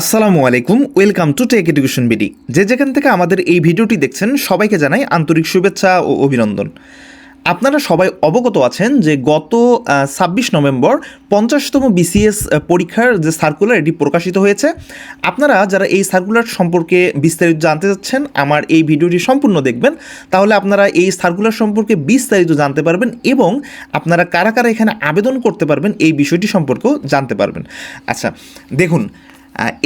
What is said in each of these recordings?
আসসালামু আলাইকুম, welcome to tech education BD. যে যেখান থেকে আমাদের এই ভিডিওটি দেখছেন, সবাইকে জানাই আন্তরিক শুভেচ্ছা ও অভিনন্দন। আপনারা সবাই অবগত আছেন যে গত ছাব্বিশ নভেম্বর পঞ্চাশতম বিসিএস পরীক্ষার যে সার্কুলার এটি প্রকাশিত হয়েছে। আপনারা যারা এই সার্কুলার সম্পর্কে বিস্তারিত জানতে চাচ্ছেন, আমার এই ভিডিওটি সম্পূর্ণ দেখবেন। তাহলে আপনারা এই সার্কুলার সম্পর্কে বিস্তারিত জানতে পারবেন এবং আপনারা কারা কারা এখানে আবেদন করতে পারবেন, এই বিষয়টি সম্পর্কেও জানতে পারবেন। আচ্ছা দেখুন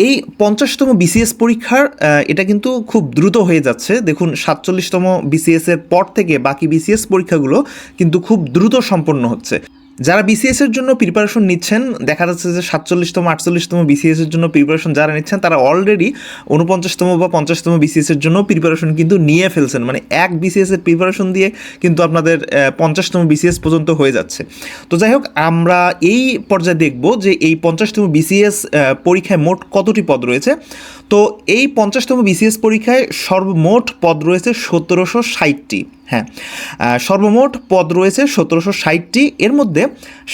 এই পঞ্চাশতম বিসিএস পরীক্ষার এটা কিন্তু খুব দ্রুত হয়ে যাচ্ছে। দেখুন, সাতচল্লিশতম বিসিএস এর পর থেকে বাকি বিসিএস পরীক্ষাগুলো কিন্তু খুব দ্রুত সম্পন্ন হচ্ছে। যারা বিসিএস এর জন্য প্রিপারেশন নিচ্ছেন, দেখা যাচ্ছে যে সাতচল্লিশতম, আটচল্লিশতম বিসিএস এর জন্য প্রিপারেশন যারা নিচ্ছেন, তারা অলরেডি উনপঞ্চাশতম বা পঞ্চাশতম বিসিএস এর জন্য প্রিপারেশন কিন্তু নিয়ে ফেলছেন। মানে এক বিসিএস এর প্রিপারেশন দিয়ে কিন্তু আপনাদের পঞ্চাশতম বিসিএস পর্যন্ত হয়ে যাচ্ছে। তো যাই হোক, আমরা এই পর্যায়ে দেখব যে এই পঞ্চাশতম বিসিএস পরীক্ষায় মোট কতটি পদ রয়েছে। তো এই পঞ্চাশতম বিসিএস পরীক্ষায় সর্বমোট পদ রয়েছে সতেরোশো ষাটটি। হ্যাঁ সর্বমোট পদ রয়েছে সতেরোশো ষাটটি। এর মধ্যে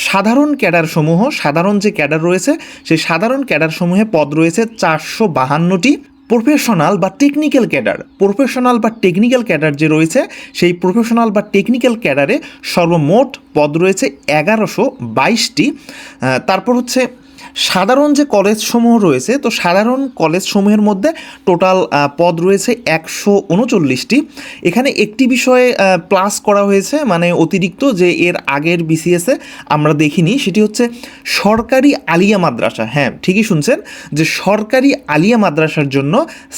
সাধারণ ক্যাডার সমূহ সাধারণ যে ক্যাডার রয়েছে, সেই সাধারণ ক্যাডার সমূহে পদ রয়েছে চারশো বাহান্নটি। প্রফেশনাল বা টেকনিক্যাল ক্যাডার, প্রফেশনাল বা টেকনিক্যাল ক্যাডার যে রয়েছে, সেই প্রফেশনাল বা টেকনিক্যাল ক্যাডারে সর্বমোট পদ রয়েছে এগারোশো বাইশটি। তারপর হচ্ছে সাধারণ যে কলেজসমূহ রয়েছে, তো সাধারণ কলেজসমূহের মধ্যে টোটাল পদ রয়েছে একশো উনচল্লিশটি। এখানে একটি বিষয়ে প্লাস করা হয়েছে মানে অতিরিক্ত যে এর আগের বিসিএসে আমরা দেখিনি, সেটি হচ্ছে সরকারি আলিয়া মাদ্রাসা। হ্যাঁ ঠিকই শুনছেন যে সরকারি আলিয়া মাদ্রাসার জন্য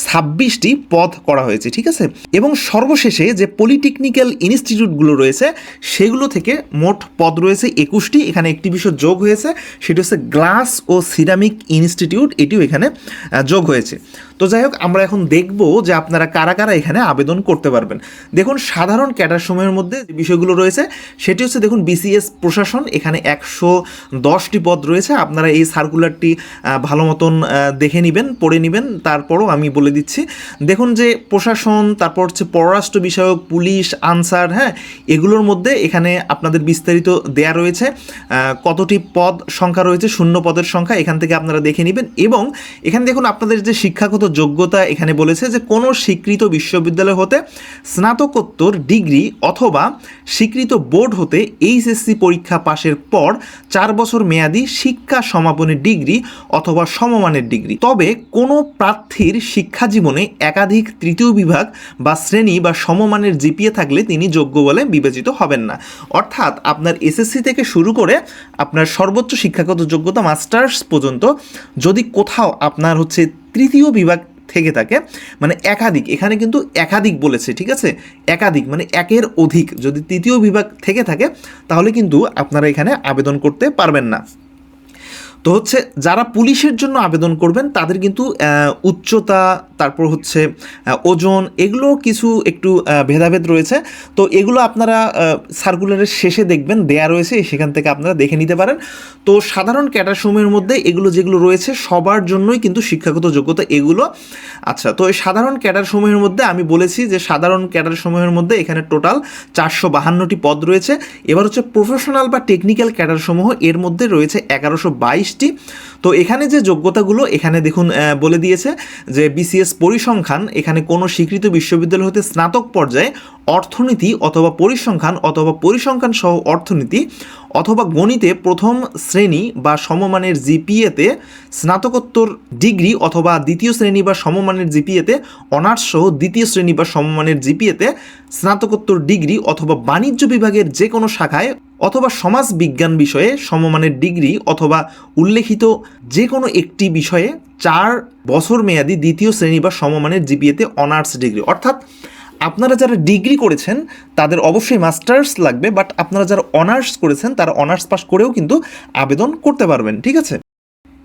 ছাব্বিশটি পদ করা হয়েছে, ঠিক আছে? এবং সর্বশেষে যে পলিটেকনিক্যাল ইনস্টিটিউটগুলো রয়েছে, সেগুলো থেকে মোট পদ রয়েছে একুশটি। এখানে একটি বিষয় যোগ হয়েছে, সেটি হচ্ছে গ্লাস ও সিরামিক ইনস্টিটিউট এটিও এখানে যোগ হয়েছে। তো যাই হোক, আমরা এখন দেখব যে আপনারা কারা কারা এখানে আবেদন করতে পারবেন। দেখুন, সাধারণ ক্যাডার সময়ের মধ্যে যে বিষয়গুলো রয়েছে, সেটি হচ্ছে দেখুন বিসিএস প্রশাসন, এখানে একশো দশটি পদ রয়েছে। আপনারা এই সার্কুলারটি ভালো মতন দেখে নেবেন, পড়ে নেবেন। তারপরও আমি বলে দিচ্ছি, দেখুন যে প্রশাসন, তারপর হচ্ছে পররাষ্ট্র বিষয়ক, পুলিশ, আনসার হ্যাঁ এগুলোর মধ্যে এখানে আপনাদের বিস্তারিত দেয়া রয়েছে। কতটি পদ সংখ্যা রয়েছে, শূন্য পদের সংখ্যা এখান থেকে আপনারা দেখে নেবেন। এবং এখানে দেখুন, আপনাদের যে শিক্ষাগত যোগ্যতা এখানে বলেছে যে কোনো স্বীকৃত বিশ্ববিদ্যালয় হতে স্নাতকোত্তর ডিগ্রি অথবা স্বীকৃত বোর্ড হতে এইচএসসি পরীক্ষা পাশের পর চার বছর মেয়াদি শিক্ষা সমাপনী ডিগ্রি অথবা সমমানের ডিগ্রি। তবে কোনো প্রার্থীর শিক্ষা জীবনে একাধিক তৃতীয় বিভাগ বা শ্রেণি বা সমমানের জিপিএ থাকলে তিনি যোগ্য বলে বিবেচিত হবেন না। অর্থাৎ আপনার এসএসসি থেকে শুরু করে আপনার সর্বোচ্চ শিক্ষাগত যোগ্যতা মাস্টার্স পর্যন্ত যদি কোথাও আপনার হচ্ছে তৃতীয় বিভাগ থেকে থাকে মানে একাধিক। এখানে কিন্তু একাধিক বলেছে, ঠিক আছে? একাধিক মানে একের অধিক। যদি তৃতীয় বিভাগ থেকে থাকে, তাহলে কিন্তু আপনারা এখানে আবেদন করতে পারবেন না। তো হচ্ছে যারা পুলিশের জন্য আবেদন করবেন, তাদের কিন্তু উচ্চতা, তারপর হচ্ছে ওজন এগুলো কিছু একটু ভেদাভেদ রয়েছে। তো এগুলো আপনারা সার্কুলারের শেষে দেখবেন, দেয়া রয়েছে, সেখান থেকে আপনারা দেখে নিতে পারেন। তো সাধারণ ক্যাটারসমূহের মধ্যে এগুলো যেগুলো রয়েছে, সবার জন্যই কিন্তু শিক্ষাগত যোগ্যতা এগুলো। আচ্ছা তো এই সাধারণ ক্যাডারসমূহের মধ্যে আমি বলেছি যে, সাধারণ ক্যাডারসমূহের মধ্যে এখানে টোটাল চারশো বাহান্নটি পদ রয়েছে। এবার হচ্ছে প্রফেশনাল বা টেকনিক্যাল ক্যাডারসমূহ এর মধ্যে রয়েছে এগারোশো বাইশটি তো এখানে যে যোগ্যতাগুলো, এখানে দেখুন বলে দিয়েছে যে বিসিএস পরিসংখ্যান, এখানে কোনো স্বীকৃত বিশ্ববিদ্যালয় হতে স্নাতক পর্যায়ে অর্থনীতি অথবা পরিসংখ্যান অথবা পরিসংখ্যান সহ অর্থনীতি অথবা গণিতে প্রথম শ্রেণি বা সমমানের জিপিএতে স্নাতকোত্তর ডিগ্রি অথবা দ্বিতীয় শ্রেণি বা সমমানের জিপিএতে অনার্স সহ দ্বিতীয় শ্রেণি বা সমমানের জিপিএতে স্নাতকোত্তর ডিগ্রি অথবা বাণিজ্য বিভাগের যে কোনো শাখায় অথবা সমাজ বিজ্ঞান বিষয়ে সমমানের ডিগ্রি অথবা উল্লেখিত যে কোনো একটি বিষয়ে চার বছর মেয়াদি দ্বিতীয় শ্রেণি বা সমমানের জিপিএতে অনার্স ডিগ্রি। অর্থাৎ আপনারা যারা ডিগ্রি করেছেন, তাদের অবশ্যই মাস্টার্স লাগবে, বাট আপনারা যারা অনার্স করেছেন, তারা অনার্স পাস করেও কিন্তু আবেদন করতে পারবেন, ঠিক আছে?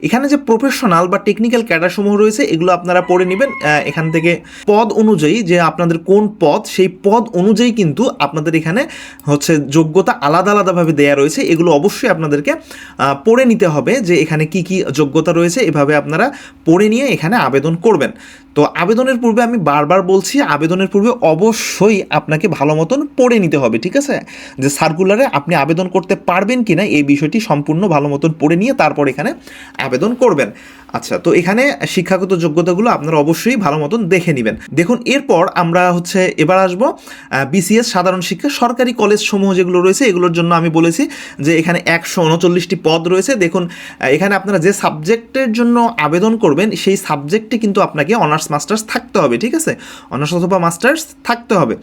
এখানে যে প্রফেশনাল বা টেকনিক্যাল ক্যাডার সমূহ রয়েছে, এগুলো আপনারা পড়ে নেবেন এখান থেকে পদ অনুযায়ী যে আপনাদের কোন পদ, সেই পদ অনুযায়ী কিন্তু আপনাদের এখানে হচ্ছে যোগ্যতা আলাদা আলাদাভাবে দেয়া রয়েছে। এগুলো অবশ্যই আপনাদেরকে পড়ে নিতে হবে যে এখানে কি কি যোগ্যতা রয়েছে। এভাবে আপনারা পড়ে নিয়ে এখানে আবেদন করবেন। তো আবেদনের পূর্বে আমি বারবার বলছি, আবেদনের পূর্বে অবশ্যই আপনাকে ভালো মতন পড়ে নিতে হবে, ঠিক আছে? যে সার্কুলারে আপনি আবেদন করতে পারবেন কি না এই বিষয়টি সম্পূর্ণ ভালো মতন পড়ে নিয়ে তারপর এখানে আবেদন করবেন। আচ্ছা তো এখানে শিক্ষাগত যোগ্যতাগুলো আপনারা অবশ্যই ভালো মতন দেখে নেবেন। দেখুন, এরপর আমরা হচ্ছে এবার আসব বিসিএস সাধারণ শিক্ষা, সরকারি কলেজ সমূহ যেগুলো রয়েছে, এগুলোর জন্য আমি বলেছি যে এখানে একশো উনচল্লিশটি পদ রয়েছে। দেখুন এখানে আপনারা যে সাবজেক্টের জন্য আবেদন করবেন, সেই সাবজেক্টে কিন্তু আপনাকে অনার্স মাস্টার্স থাকতে হবে, ঠিক আছে? অনার্স অথবা মাস্টার্স থাকতে হবে।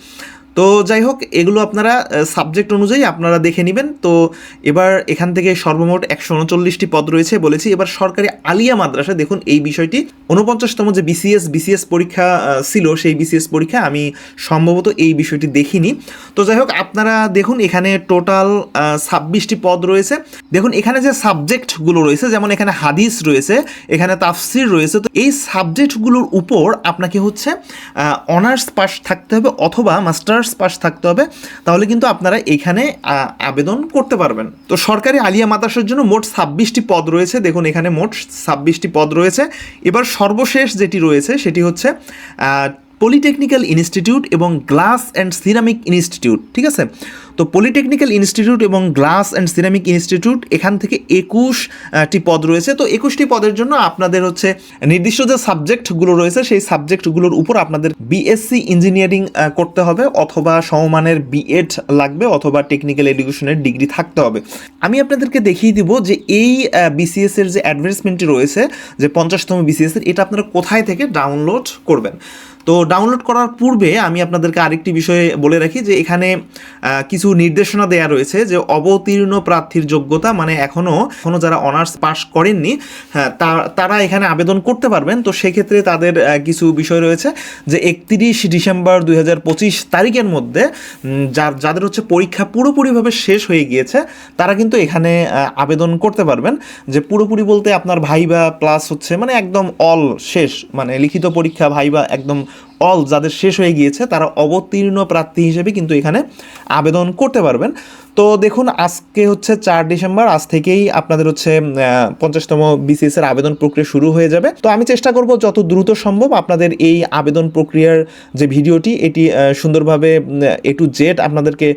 তো যাই হোক, এগুলো আপনারা সাবজেক্ট অনুযায়ী আপনারা দেখে নেবেন। তো এবার এখান থেকে সর্বমোট একশো উনচল্লিশটি পদ রয়েছে বলেছি। এবার সরকারি আলিয়া মাদ্রাসা, দেখুন এই বিষয়টি। উনপঞ্চাশতম যে বিসিএস বিসিএস পরীক্ষা ছিল সেই বিসিএস পরীক্ষা আমি সম্ভবত এই বিষয়টি দেখিনি। তো যাই হোক, আপনারা দেখুন এখানে টোটাল ছাব্বিশটি পদ রয়েছে। দেখুন এখানে যে সাবজেক্টগুলো রয়েছে, যেমন এখানে হাদিস রয়েছে, এখানে তাফসির রয়েছে, তো এই সাবজেক্টগুলোর উপর আপনাকে হচ্ছে অনার্স পাস থাকতে হবে অথবা মাস্টার্স পাস থাকতে হবে, তাহলে কিন্তু আপনারা এখানে আবেদন করতে পারবেন। তো সরকারি আলিয়া মাদ্রাসার জন্য মোট ছাব্বিশটি পদ রয়েছে, দেখুন এখানে মোট ছাব্বিশটি পদ রয়েছে। এবার সর্বশেষ যেটি রয়েছে, সেটি হচ্ছে পলিটেকনিক্যাল ইনস্টিটিউট এবং গ্লাস অ্যান্ড সিরামিক ইনস্টিটিউট ঠিক আছে? তো পলিটেকনিক্যাল ইনস্টিটিউট এবং গ্লাস অ্যান্ড সিরামিক ইনস্টিটিউট এখান থেকে একুশটি পদ রয়েছে। তো একুশটি পদের জন্য আপনাদের হচ্ছে নির্দিষ্ট যে সাবজেক্টগুলো রয়েছে সেই সাবজেক্টগুলোর উপর আপনাদের বিএসসি ইঞ্জিনিয়ারিং করতে হবে অথবা সমমানের বিএড লাগবে অথবা টেকনিক্যাল এডুকেশনের ডিগ্রি থাকতে হবে। আমি আপনাদেরকে দেখিয়ে দিব যে এই বিসিএস এর যে অ্যাডভার্টাইজমেন্টটি রয়েছে যে পঞ্চাশতম বিসিএস এর এটা আপনারা কোথায় থেকে ডাউনলোড করবেন। তো ডাউনলোড করার পূর্বে আমি আপনাদেরকে আরেকটি বিষয়ে বলে রাখি যে এখানে আহ, কিছু নির্দেশনা দেয়া রয়েছে যে অবতীর্ণ প্রার্থীর যোগ্যতা মানে এখনও এখনও যারা অনার্স পাস করেননি হ্যাঁ তারা এখানে আবেদন করতে পারবেন। তো সেক্ষেত্রে তাদের কিছু বিষয় রয়েছে যে একত্রিশ ডিসেম্বর দুই হাজার পঁচিশ তারিখের মধ্যে যার, যাদের হচ্ছে পরীক্ষা পুরোপুরিভাবে শেষ হয়ে গিয়েছে, তারা কিন্তু এখানে আবেদন করতে পারবেন। যে পুরোপুরি বলতে আপনার ভাইবা প্লাস হচ্ছে মানে একদম অল শেষ মানে লিখিত পরীক্ষা ভাইবা একদম অল যাদের শেষ হয়ে গিয়েছে তারা অবতীর্ণ প্রার্থী হিসেবে কিন্তু এখানে আবেদন করতে পারবেন। তো দেখুন, আজকে হচ্ছে চার ডিসেম্বর, আজ থেকেই আপনাদের হচ্ছে পঞ্চাশতম বিসিএস এর আবেদন প্রক্রিয়া শুরু হয়ে যাবে। তো আমি চেষ্টা করব যত দ্রুত সম্ভব আপনাদের এই আবেদন প্রক্রিয়ার যে ভিডিওটি, এটি সুন্দরভাবে এ টু জেড আপনাদেরকে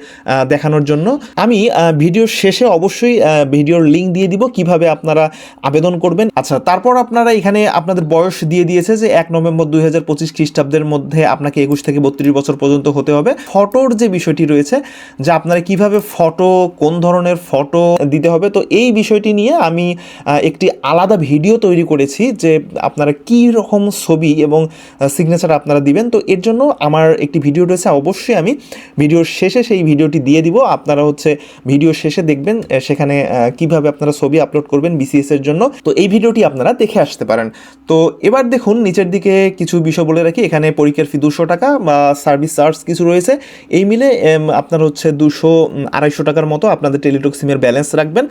দেখানোর জন্য। আমি ভিডিওর শেষে অবশ্যই ভিডিওর লিঙ্ক দিয়ে দিব কীভাবে আপনারা আবেদন করবেন। আচ্ছা তারপর আপনারা এখানে আপনাদের বয়স দিয়ে দিয়েছে যে এক নভেম্বর দুই হাজার পঁচিশ খ্রিস্টাব্দের মধ্যে আপনাকে একুশ থেকে বত্রিশ বছর পর্যন্ত হতে হবে। ফটোর যে বিষয়টি রয়েছে, যে আপনারা কীভাবে ফটো কোন ধরনের ফটো দিতে হবে? তো এই বিষয়টি নিয়ে আমি একটি আলাদা ভিডিও তৈরি করেছি যে আপনারা কি রকম ছবি এবং সিগনেচার আপনারা দিবেন। তো এর জন্য আমার একটি ভিডিও রয়েছে, অবশ্যই আমি ভিডিওর শেষে সেই ভিডিওটি দিয়ে দিব। আপনারা হচ্ছে ভিডিও শেষে দেখবেন সেখানে কীভাবে আপনারা ছবি আপলোড করবেন বিসিএস এর জন্য। তো এই ভিডিওটি আপনারা দেখে আসতে পারেন। তো এবার দেখুন, নিচের দিকে কিছু বিষয় বলে রাখি। এখানে পরীক্ষার ফি দুশো টাকা বা সার্ভিস চার্জ কিছু রয়েছে। এই মিলে আপনার হচ্ছে দুশো আড়াইশো টাকার মতো আপনাদের টেলিটক সিমের ব্যালেন্স রাখবেন।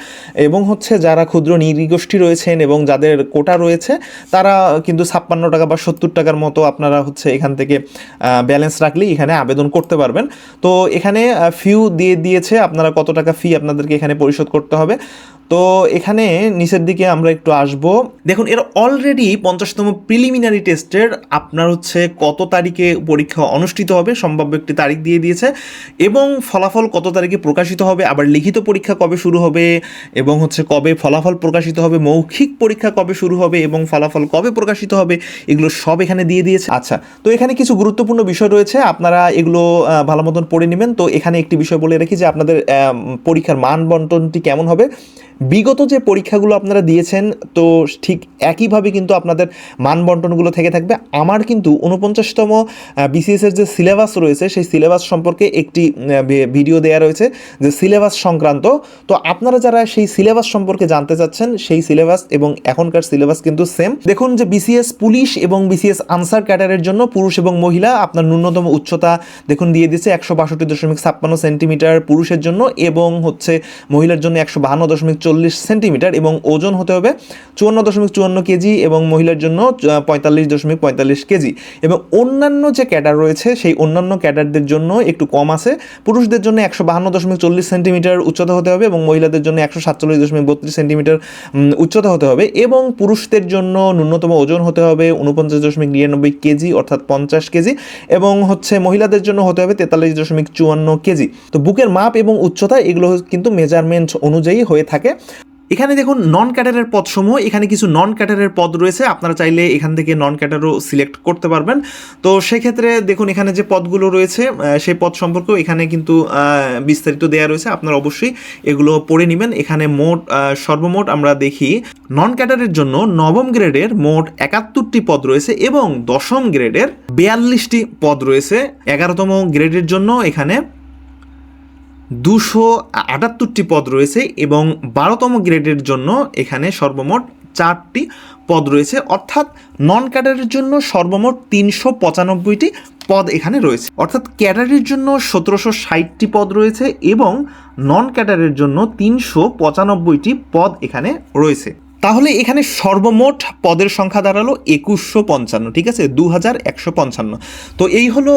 এবং হচ্ছে যারা ক্ষুদ্র নিরীগোষ্ঠী রয়েছেন এবং যাদের কোটা রয়েছে, তারা কিন্তু ছাপ্পান্ন টাকা বা সত্তর টাকার মতো আপনারা হচ্ছে এখান থেকে ব্যালেন্স রাখলেই এখানে আবেদন করতে পারবেন। তো এখানে ফিউ দিয়ে দিয়েছে, আপনারা কত টাকা ফি আপনাদেরকে এখানে পরিশোধ করতে হবে। তো এখানে নিচের দিকে আমরা একটু আসব। দেখুন, এর অলরেডি পঞ্চাশতম প্রিলিমিনারি টেস্টের আপনার হচ্ছে কত তারিখে পরীক্ষা অনুষ্ঠিত হবে, সম্ভাব্য একটি তারিখ দিয়ে দিয়েছে এবং ফলাফল কত তারিখে প্রকাশিত হবে, আবার লিখিত পরীক্ষা কবে শুরু হবে এবং হচ্ছে কবে ফলাফল প্রকাশিত হবে, মৌখিক পরীক্ষা কবে শুরু হবে এবং ফলাফল কবে প্রকাশিত হবে, এগুলো সব এখানে দিয়ে দিয়েছে। আচ্ছা তো এখানে কিছু গুরুত্বপূর্ণ বিষয় রয়েছে, আপনারা এগুলো ভালো মতন পড়ে নেবেন। তো এখানে একটি বিষয় বলে রাখি যে আপনাদের পরীক্ষার মান বন্টনটি কেমন হবে বিগত যে পরীক্ষাগুলো আপনারা দিয়েছেন, তো ঠিক একইভাবে কিন্তু আপনাদের মান বন্টনগুলো থেকে থাকবে। আমার কিন্তু উনপঞ্চাশতম বিসিএসের যে সিলেবাস রয়েছে, সেই সিলেবাস সম্পর্কে একটি ভিডিও দেওয়া রয়েছে যে সিলেবাস সংক্রান্ত। তো আপনারা যারা সেই সিলেবাস সম্পর্কে জানতে চাচ্ছেন, সেই সিলেবাস এবং এখনকার সিলেবাস কিন্তু সেম। দেখুন যে বিসিএস পুলিশ এবং বিসিএস আনসার ক্যাডারের জন্য পুরুষ এবং মহিলা আপনার ন্যূনতম উচ্চতা দেখুন দিয়ে দিচ্ছে একশো বাষট্টি দশমিক ছাপ্পান্ন সেন্টিমিটার পুরুষের জন্য এবং হচ্ছে মহিলার জন্য একশো বাহান্ন দশমিক চল্লিশ সেন্টিমিটার এবং ওজন হতে হবে চুয়ান্ন দশমিক চুয়ান্ন কেজি এবং মহিলার জন্য পঁয়তাল্লিশ দশমিক পঁয়তাল্লিশ কেজি। এবং অন্যান্য যে ক্যাডার রয়েছে, সেই অন্যান্য ক্যাডারদের জন্য একটু কম আছে। পুরুষদের জন্য একশো বাহান্ন দশমিক চল্লিশ সেন্টিমিটার উচ্চতা হতে হবে এবং মহিলাদের জন্য একশো সাতচল্লিশ দশমিক বত্রিশ সেন্টিমিটার উচ্চতা হতে হবে। এবং পুরুষদের জন্য ন্যূনতম ওজন হতে হবে উনপঞ্চাশ দশমিক নিরানব্বই কেজি, অর্থাৎ পঞ্চাশ কেজি। এবং হচ্ছে মহিলাদের জন্য হতে হবে তেতাল্লিশ দশমিক চুয়ান্ন কেজি। তো বুকের মাপ এবং উচ্চতা, এগুলো কিন্তু মেজারমেন্ট অনুযায়ী হয়ে থাকে। এখানে দেখুন নন ক্যাডারের পদসমূহ, এখানে কিছু নন ক্যাডারের পদ রয়েছে, আপনারা চাইলে এখান থেকে নন ক্যাডারও সিলেক্ট করতে পারবেন। তো সেক্ষেত্রে দেখুন এখানে যে পদগুলো রয়েছে সেই পদ সম্পর্কেও এখানে কিন্তু বিস্তারিত দেয়া রয়েছে, আপনারা অবশ্যই এগুলো পড়ে নেবেন। এখানে মোট সর্বমোট আমরা দেখি নন ক্যাডারের জন্য নবম গ্রেডের মোট একাত্তরটি পদ রয়েছে এবং দশম গ্রেডের বিয়াল্লিশটি পদ রয়েছে। এগারোতম গ্রেডের জন্য এখানে দুশো আটাত্তরটি পদ রয়েছে এবং বারোতম গ্রেডের জন্য এখানে সর্বমোট চারটি পদ রয়েছে। অর্থাৎ নন ক্যাডারের জন্য সর্বমোট তিনশো পঁচানব্বইটি পদ এখানে রয়েছে। অর্থাৎ ক্যাডারের জন্য সতেরোশো ষাটটি পদ রয়েছে এবং নন ক্যাডারের জন্য তিনশো পঁচানব্বইটি পদ এখানে রয়েছে। তাহলে এখানে সর্বমোট পদের সংখ্যা দাঁড়াল একুশশো পঞ্চান্ন, ঠিক আছে? দু হাজার একশো পঞ্চান্ন। তো এই হলো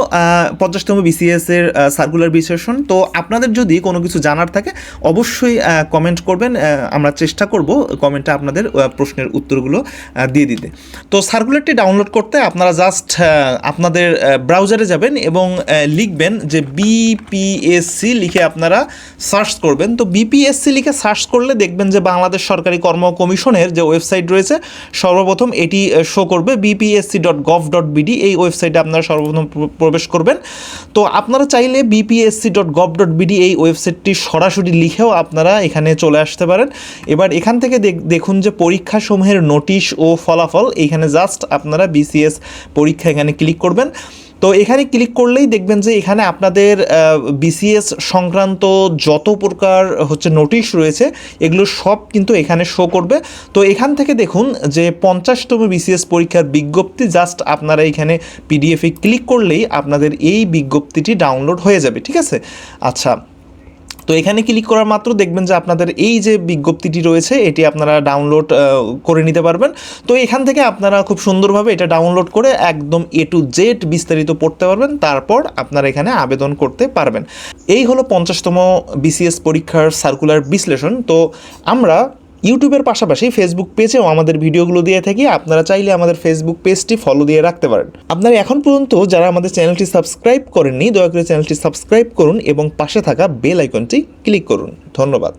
পঞ্চাশতম বিসিএস এর সার্কুলার বিশ্লেষণ। তো আপনাদের যদি কোনো কিছু জানার থাকে, অবশ্যই কমেন্ট করবেন আমরা চেষ্টা করব কমেন্টে আপনাদের প্রশ্নের উত্তরগুলো দিয়ে দিতে। তো সার্কুলারটি ডাউনলোড করতে আপনারা জাস্ট আপনাদের ব্রাউজারে যাবেন এবং লিখবেন যে বিপিএসসি লিখে আপনারা সার্চ করবেন। তো বিপিএসসি লিখে সার্চ করলে দেখবেন যে বাংলাদেশ সরকারি কর্ম কমিশনের যে ওয়েবসাইট রয়েছে, সর্বপ্রথম এটি শো করবে BPSC dot gov dot BD এই ওয়েবসাইটে আপনারা সর্বপ্রথম প্রবেশ করবেন। তো আপনারা চাইলে BPSC dot gov dot BD এই ওয়েবসাইটটি সরাসরি লিখেও আপনারা এখানে চলে আসতে পারেন। এবার এখান থেকে দেখ- দেখুন যে পরীক্ষাসমূহের নোটিশ ও ফলাফল। এখানে জাস্ট আপনারা বিসিএস পরীক্ষা এখানে ক্লিক করবেন। তো এখানে ক্লিক করলেই দেখবেন যে এখানে আপনাদের বিসিএস সংক্রান্ত যত প্রকার হচ্ছে নোটিশ রয়েছে, এগুলো সব কিন্তু এখানে শো করবে। তো এখান থেকে দেখুন যে পঞ্চাশতম বিসিএস পরীক্ষার বিজ্ঞপ্তি জাস্ট আপনারা এখানে পিডিএফে ক্লিক করলেই আপনাদের এই বিজ্ঞপ্তিটি ডাউনলোড হয়ে যাবে, ঠিক আছে? আচ্ছা তো এখানে ক্লিক করার মাত্র দেখবেন যে আপনাদের এই যে বিজ্ঞপ্তিটি রয়েছে, এটি আপনারা ডাউনলোড করে নিতে পারবেন। তো এখান থেকে আপনারা খুব সুন্দরভাবে এটা ডাউনলোড করে একদম এ টু জেড বিস্তারিত পড়তে পারবেন। তারপর আপনারা এখানে আবেদন করতে পারবেন। এই হলো পঞ্চাশতম বিসিএস পরীক্ষার সার্কুলার বিশ্লেষণ। তো আমরা ইউটিউবের পাশাপাশি ফেসবুক পেজেও আমাদের ভিডিওগুলো দিয়ে থাকি। আপনারা চাইলে আমাদের ফেসবুক পেজটি ফলো দিয়ে রাখতে পারেন। আপনারা এখন পর্যন্ত যারা আমাদের চ্যানেলটি সাবস্ক্রাইব করেননি, দয়া করে চ্যানেলটি সাবস্ক্রাইব করুন এবং পাশে থাকা বেল আইকনটি ক্লিক করুন। ধন্যবাদ।